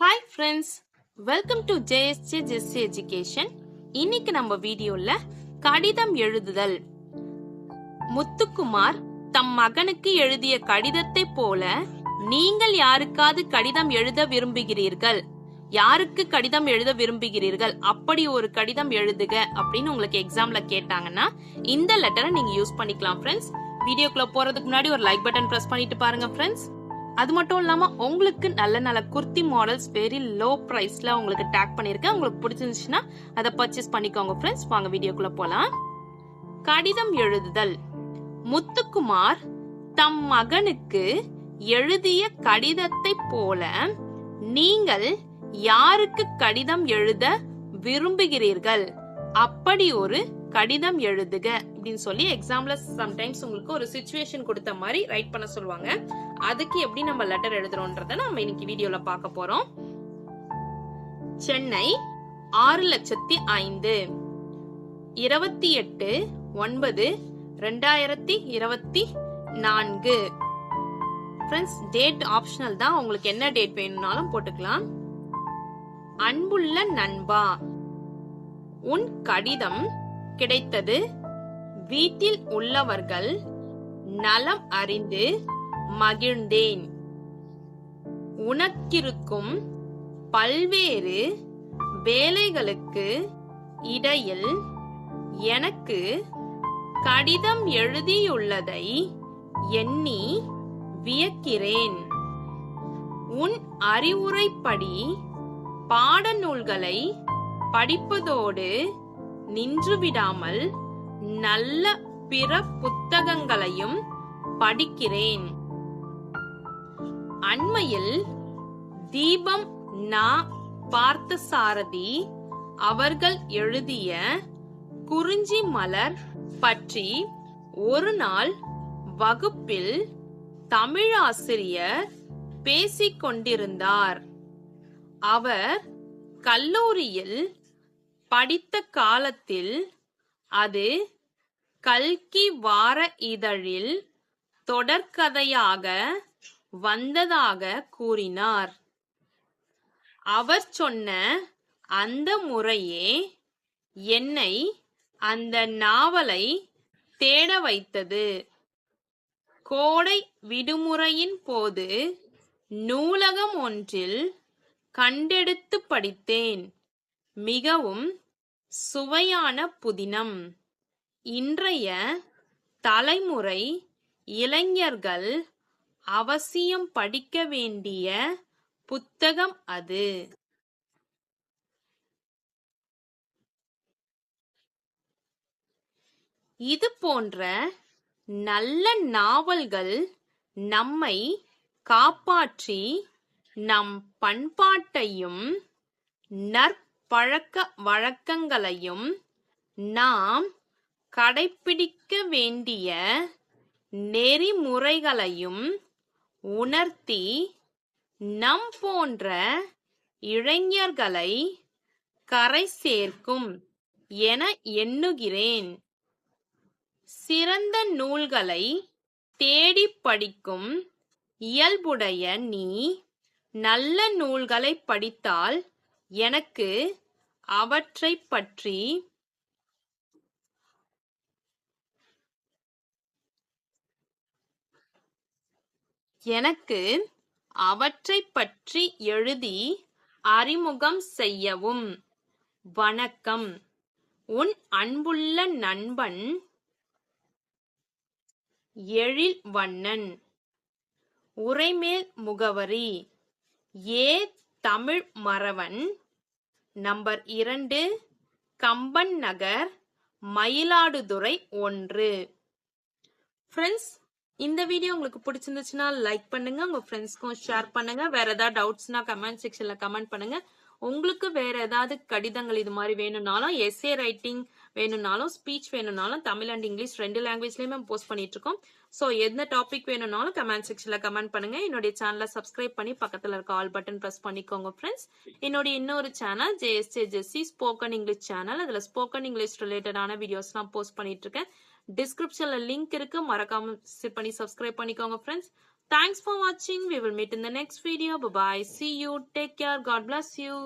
Hi friends welcome to JSJ Jessie education இன்னைக்கு நம்ம வீடியோல கடிதம் எழுதுதல். முத்துக்குமார் தம் மகனுக்கு எழுதிய கடிதத்தை போல நீங்கள் யாருக்காவது கடிதம் எழுத விரும்புகிறீர்கள்? யாருக்கு கடிதம் எழுத விரும்புகிறீர்கள்? அப்படி ஒரு கடிதம் எழுதுக அப்படின்னு உங்களுக்கு எக்ஸாம்ல கேட்டாங்கன்னா இந்த லெட்டரை நீங்க யூஸ் பண்ணிக்கலாம் ஃப்ரெண்ட்ஸ் வீடியோக்குள்ள போறதுக்கு முன்னாடி ஒரு லைக் பட்டன் பிரஸ் பண்ணிட்டு பாருங்க ஃப்ரெண்ட்ஸ் அது மட்டும் இல்லாம உங்களுக்கு நல்ல நல்ல குர்த்தி மாடல்ஸ் வெரி லோ பிரைஸ்ல உங்களுக்கு டேக் பண்ணிருக்கேன் உங்களுக்கு பிடிச்சிருந்துச்சுன்னா அதை பர்ச்சேஸ் பண்ணிக்கோங்க ஃப்ரெண்ட்ஸ் வாங்க வீடியோக்குள்ள போலாம். கடிதம் எழுதுதல். முத்துக்குமார் தம் மகனுக்கு எழுதிய கடிதத்தை போல நீங்கள் யாருக்கு கடிதம் எழுத விரும்புகிறீர்கள்? அப்படி ஒரு கடிதம் எழுதுக அப்படின்னு சொல்லி எக்ஸாம்ல சம்டைம்ஸ் உங்களுக்கு ஒரு சுச்சுவேஷன் கொடுத்த மாதிரி ரைட் பண்ண சொல்லுவாங்க. அதுக்கு எப்படி நம்ம லெட்டர் எழுதுறோன்றத நம்ம இன்னைக்கு வீடியோல பார்க்க போறோம். சென்னை ஆறு லட்சத்தி ஐந்து இருபத்தி எட்டு ஒன்பது ரெண்டாயிரத்தி இருபத்தி நான்கு. ஃப்ரெண்ட்ஸ் டேட் ஆப்ஷனல் தான். உங்களுக்கு என்ன டேட் வேணும்னாலும் போட்டுக்கலாம். அன்புள்ள நண்பா உன் கடிதம் கிடைத்தது. வீட்டில் உள்ளவர்கள் நலம் அறிந்து மகிழ்ந்தேன். உனக்கிருக்கும் பல்வேறு வேலைகளுக்கு இடையில் எனக்கு கடிதம் எழுதியுள்ளதை எண்ணி வியக்கிறேன். உன் அறிவுரைப்படி பாடநூல்களை படிப்பதோடு நின்றுவிடாமல் நல்ல பிற புத்தகங்களையும் படிக்கிறேன். அண்மையில் தீபம் நா பார்த்தசாரதி அவர்கள் எழுதிய குறிஞ்சி மலர் பற்றி ஒரு நாள் வகுப்பில் தமிழாசிரியர் பேசிக் கொண்டிருந்தார் அவர் கல்லூரியில் படித்த காலத்தில் அது கல்கி வார இதழில் தொடர்கதையாக வந்ததாக கூறினார். அவர் சொன்ன அந்த முறையே என்னை அந்த நாவலை தேட வைத்தது. கோடை விடுமுறையின் போது நூலகம் ஒன்றில் கண்டெடுத்து படித்தேன். மிகவும் சுவையான புதினம். இன்றைய தலைமுறை இளைஞர்கள் அவசியம் படிக்க வேண்டிய புத்தகம் அது. இது போன்ற நல்ல நாவல்கள் நம்மை காப்பாற்றி நம் பண்பாட்டையும் நற் பழக்க வழக்கங்களையும் நாம் கடைப்பிடிக்க வேண்டிய நெறிமுறைகளையும் உணர்த்தி நம் போன்ற இளைஞர்களை கரை சேர்க்கும் என எண்ணுகிறேன். சிறந்த நூல்களை தேடி படிக்கும் இயல்புடைய நீ நல்ல நூல்களை படித்தால் எனக்கு அவற்றை பற்றி எனக்கு அவற்றை பற்றி எழுதி அறிமுகம் செய்யவும். வணக்கம். உன் அன்புள்ள நண்பன் எழில் வண்ணன் உரைமேல் முகவரி ஏ தமிழ் மறவன். நம்பர் இரண்டு கம்பன் நகர் மயிலாடுதுறை ஒன்று. ஃப்ரெண்ட்ஸ் இந்த வீடியோ உங்களுக்கு பிடிச்சிருந்துச்சுன்னா லைக் பண்ணுங்க உங்க ஃப்ரெண்ட்ஸ்க்கும் ஷேர் பண்ணுங்க. வேற ஏதாவது டவுட்ஸ்னா கமெண்ட் செக்ஷன்ல கமெண்ட் பண்ணுங்க. உங்களுக்கு வேற ஏதாவது கடிதங்கள் இது மாதிரி வேணும்னாலும் எஸ்ஏ ரைட்டிங் வேணும்னாலும் ஸ்பீச் வேணும்னாலும் தமிழ் அண்ட் இங்கிலீஷ் ரெண்டு லாங்குவேஜ்லயுமே போஸ்ட் பண்ணிட்டு இருக்கோம் ஸோ எந்த டாபிக் வேணும்னாலும் கமெண்ட் செக்ஷன்ல கமெண்ட் பண்ணுங்க. என்னுடைய சேனலை சப்ஸ்கிரைப் பண்ணி பக்கத்தில் இருக்க ஆல் பட்டன் பிரஸ் பண்ணிக்கோங்க ஃப்ரெண்ட்ஸ் என்னுடைய இன்னொரு channel JSJ Jessie spoken English channel அதில் ஸ்போக்கன் இங்கிலீஷ் ரிலேட்டடான வீடியோஸ்லாம் போஸ்ட் பண்ணிட்டு இருக்கேன் டிஸ்கிரிப்ஷன்ல லிங்க் இருக்கு. மறக்காம விசிட் பண்ணி சப்ஸ்கிரைப் பண்ணிக்கோங்க ஃப்ரெண்ட்ஸ் தேங்க்ஸ் ஃபார் வாட்சிங் we will meet in the next video bye see you take care God bless you.